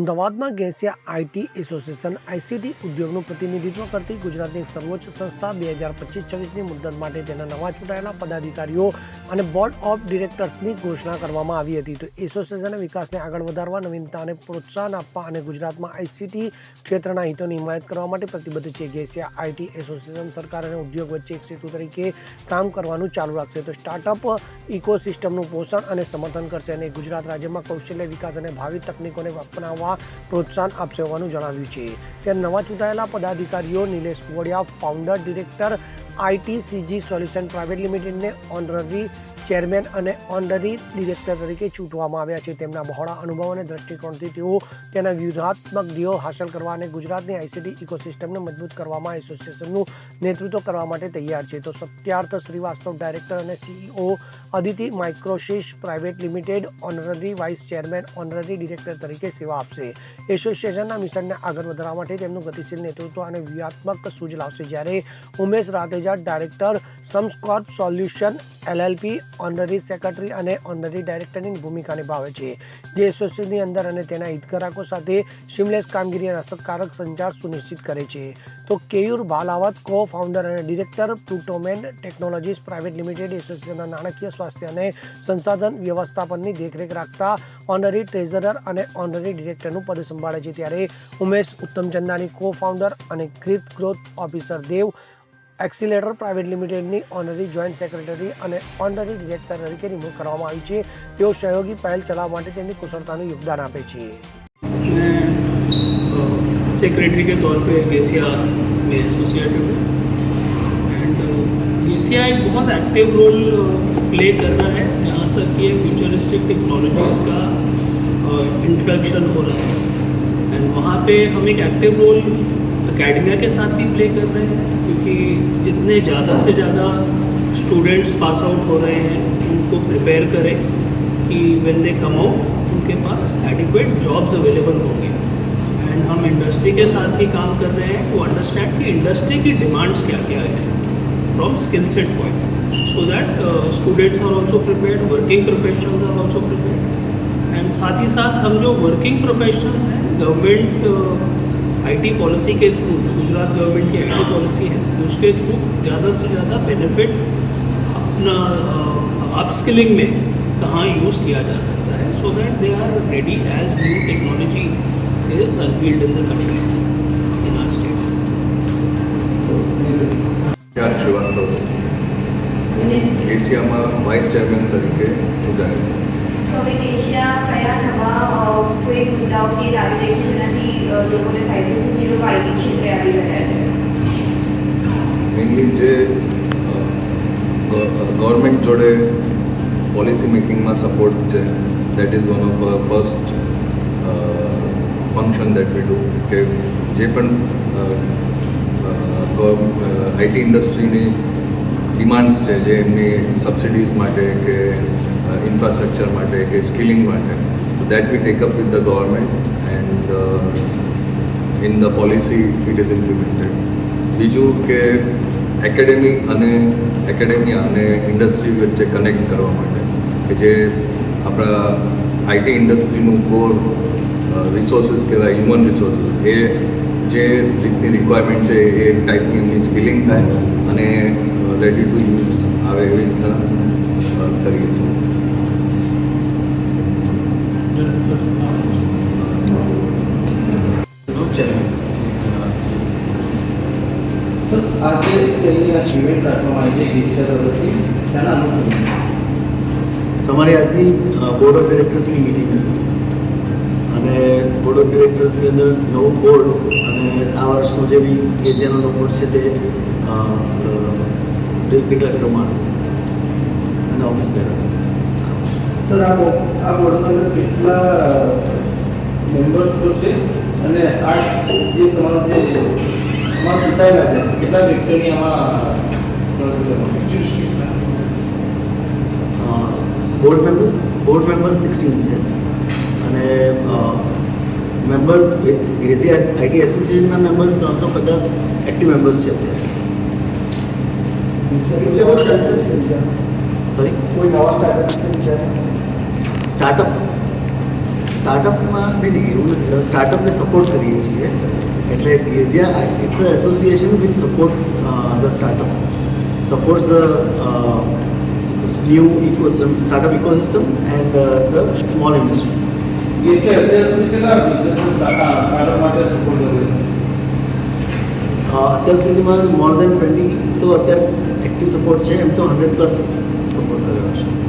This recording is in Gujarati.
અમદાવાદમાં ગેસિયા આઈટી એસોસિએશન આઈસીટી ઉદ્યોગનું પ્રતિનિધિત્વ કરતી ગુજરાતની સર્વોચ્ચ સંસ્થા બે હજાર પચીસ છવ્વીસની મુદ્દત માટે તેના નવા ચૂંટાયેલા પદાધિકારીઓ અને બોર્ડ ઓફ ડિરેક્ટર્સની ઘોષણા કરવામાં આવી હતી. તો એસોસિએશને વિકાસને આગળ વધારવા, નવીનતાને પ્રોત્સાહન આપવા અને ગુજરાતમાં આઈસીટી ક્ષેત્રના હિતોની હિમાયત કરવા માટે પ્રતિબદ્ધ છે. ગેસિયા આઈટી એસોસિએશન સરકાર અને ઉદ્યોગ વચ્ચે એક સેતુ તરીકે કામ કરવાનું ચાલુ રાખશે. તો સ્ટાર્ટઅપ ઇકોસિસ્ટમનું પોષણ અને સમર્થન કરશે અને ગુજરાત રાજ્યમાં કૌશલ્ય વિકાસ અને ભાવિ તકનીકોને અપનાવવા પ્રોત્સાહન આપશે હોવાનું જણાવ્યું છે. ત્યારે નવા ચૂંટાયેલા પદાધિકારીઓ Nilesh Kuvadiya founder director ITCG solution private લિમિટેડને ઓનરરી ચેરમેન અને ઓનરરી ડિરેક્ટર તરીકે ચૂંટવામાં આવ્યા છે. તેમના બહોળા અનુભવ અને દ્રષ્ટિકોણથી તેઓ તેના વ્યૂહાત્મક ધ્યેયો હાંસલ કરવા અને ગુજરાતની આઈસીટી ઇકોસિસ્ટમને મજબૂત કરવામાં એસોસિએશનનું નેતૃત્વ કરવા માટે તૈયાર છે. તો સત્યાર્થ શ્રીવાસ્તવ, ડાયરેક્ટર અને CEO Aditi Microsys private limited honorary vice chairman, honorary director તરીકે સેવા આપશે. એસોસિએશનના મિશનને આગળ વધારવા માટે તેમનું ગતિશીલ નેતૃત્વ અને વ્યૂહાત્મક સૂઝ લાવશે. જ્યારે Umesh Rateja, director Samscorp solution LLP honorary secretary અને ઓનરરી ડાયરેક્ટરની ભૂમિકા નિભાવે છે. જે એસોસિએશનની અંદર અને તેના હિતગ્રાહકો સાથે સિમલેસ કામગીરી અને અસરકારક સંચાર સુનિશ્ચિત કરે છે. તો કેયુર ભાલાવત કો ફાઉન્ડર અને director Plutomen technologies private limited એસોસિએશનના નાણાકીય સ્વાસ્થ્ય અને સંસાધન વ્યવસ્થાપનની દેખરેખ રાખતા ઓનરી ટ્રેઝરર અને ઓનરી ડિરેક્ટરનું પદ સંભાળે છે. ત્યારે ઉમેશ ઉત્તમ ચંદાની કો ફાઉન્ડર અને ગ્રીત growth officer Dev accelerator private લિમિટેડની ઓનરી જોઈન્ટ સેક્રેટરી અને ઓનરી ડિરેક્ટર તરીકે નિમણૂક કરવામાં આવી છે તેઓ સહયોગી પહેલ ચલાવવા માટે તેમની કુશળતાનું યોગદાન આપે છે मैं सेक्रेटरी के तौर पे गेसिया में एसोसिएटेड हूँ एंड गेसिया एक बहुत एक्टिव रोल प्ले कर रहा है यहाँ तक कि फ्यूचरिस्टिक टेक्नोलॉजीज़ का इंट्रोडक्शन हो रहा है एंड वहाँ पे हम एक एक्टिव रोल अकेडमिया के साथ भी प्ले कर रहे हैं, क्योंकि जितने ज़्यादा से ज़्यादा स्टूडेंट्स पास आउट हो रहे हैं, उनको प्रिपेयर करें कि वेन दे कम आउट उनके पास एडिक्वेट जॉब्स अवेलेबल होंगे। एंड हम इंडस्ट्री के साथ भी काम कर रहे हैं टू अंडरस्टैंड कि इंडस्ट्री की डिमांड्स क्या क्या है from skill set point so that students are also prepare working professionals are also prepare and साथ ही साथ हम जो वर्किंग प्रोफेशनल्स हैं गवर्नमेंट आईटी पॉलिसी के थ्रू गुजरात गवर्नमेंट की आईटी पॉलिसी है उसके थ्रू ज़्यादा से ज़्यादा बेनिफिट अपना अपस्किलिंग में कहाँ यूज़ किया जा सकता है so that they are ready as new technology is unveiled in the country in our state Gyan Shrivastava એશિયામાં વાઇસ ચેરમેન તરીકે ચૂંટાયેલ હવે એશિયા કયા નવા અ, કોઈ મુદ્દાઓ કે લાવી રહી છે જેનાથી અ, લોકોને ફાયદો થશે જે લોકો આઈટી ક્ષેત્રે આવી રહ્યા છે મેઇનલી જે ગવર્મેન્ટ જોડે પોલિસી મેકિંગમાં સપોર્ટ છે that is one of first function that we do કે જે પણ આઈટી ઇન્ડસ્ટ્રીની ડિમાન્ડ્સ છે જે એમની સબસિડીઝ માટે કે ઇન્ફ્રાસ્ટ્રક્ચર માટે કે સ્કિલિંગ માટે that we take up with the government and in the policy it is implemented બીજું કે એકેડેમી અને એકેડેમિયા અને ઇન્ડસ્ટ્રી વચ્ચે કનેક્ટ કરવા માટે, કે જે આપણા આઈટી ઇન્ડસ્ટ્રીનું કોર રિસોર્સિસ કહેવાય હ્યુમન રિસોર્સિસ એ જે રીતની રિક્વાયરમેન્ટ છે, એ ટાઈપની એમની સ્કિલિંગ થાય અને રેડી ટુ યુઝ આવે એવી રીતના કરીએ છીએ. અહીંયા તમારી આજની બોર્ડ ઓફ ડિરેક્ટર્સની મિટિંગ હતી. અને બોર્ડ ઓફ ડિરેક્ટર્સની અંદર નવું બોર્ડ અને આ વર્ષનો જે બી એશિયાનો નવો બોર્ડ છે તે ડિક્લેર કરવામાં અને ઓફિસ બેરસ સર આ આ બોર્ડના અંદર કેટલા મેમ્બર્સો છે? અને આ જે તમારો જે આમાં ચૂંટાયેલા છે કેટલા વ્યક્તિઓની આમાં ગણતરી કરવામાં board members board members sixteen છે અને મેમ્બર્સ એસી આઈટી એસોસિએશનના મેમ્બર્સ ત્રણસો પચાસ એક્ટિવ મેમ્બર્સ છે અત્યારે સોરી કોઈ નવા સ્ટાર્ટઅપ છે સ્ટાર્ટઅપ સ્ટાર્ટઅપમાં નહીં નહીં એવું નથી સ્ટાર્ટઅપને સપોર્ટ કરીએ છીએ એટલે GESIA it's a association which supports the startup supports the new eco startup ecosystem and the small industries એસી અત્યાર સુધી કેટલા બિઝનેસ સ્ટાર્ટઅપ માટે સપોર્ટ કર્યો છે અત્યાર સુધીમાં મોર દેન ટ્વેન્ટી તો અત્યારે એક્ટિવ સપોર્ટ છે એમ તો હંડ્રેડ પ્લસ સપોર્ટ કર્યો છે ખાલી તમારે ટ્રાન્સફર ચેર છે છે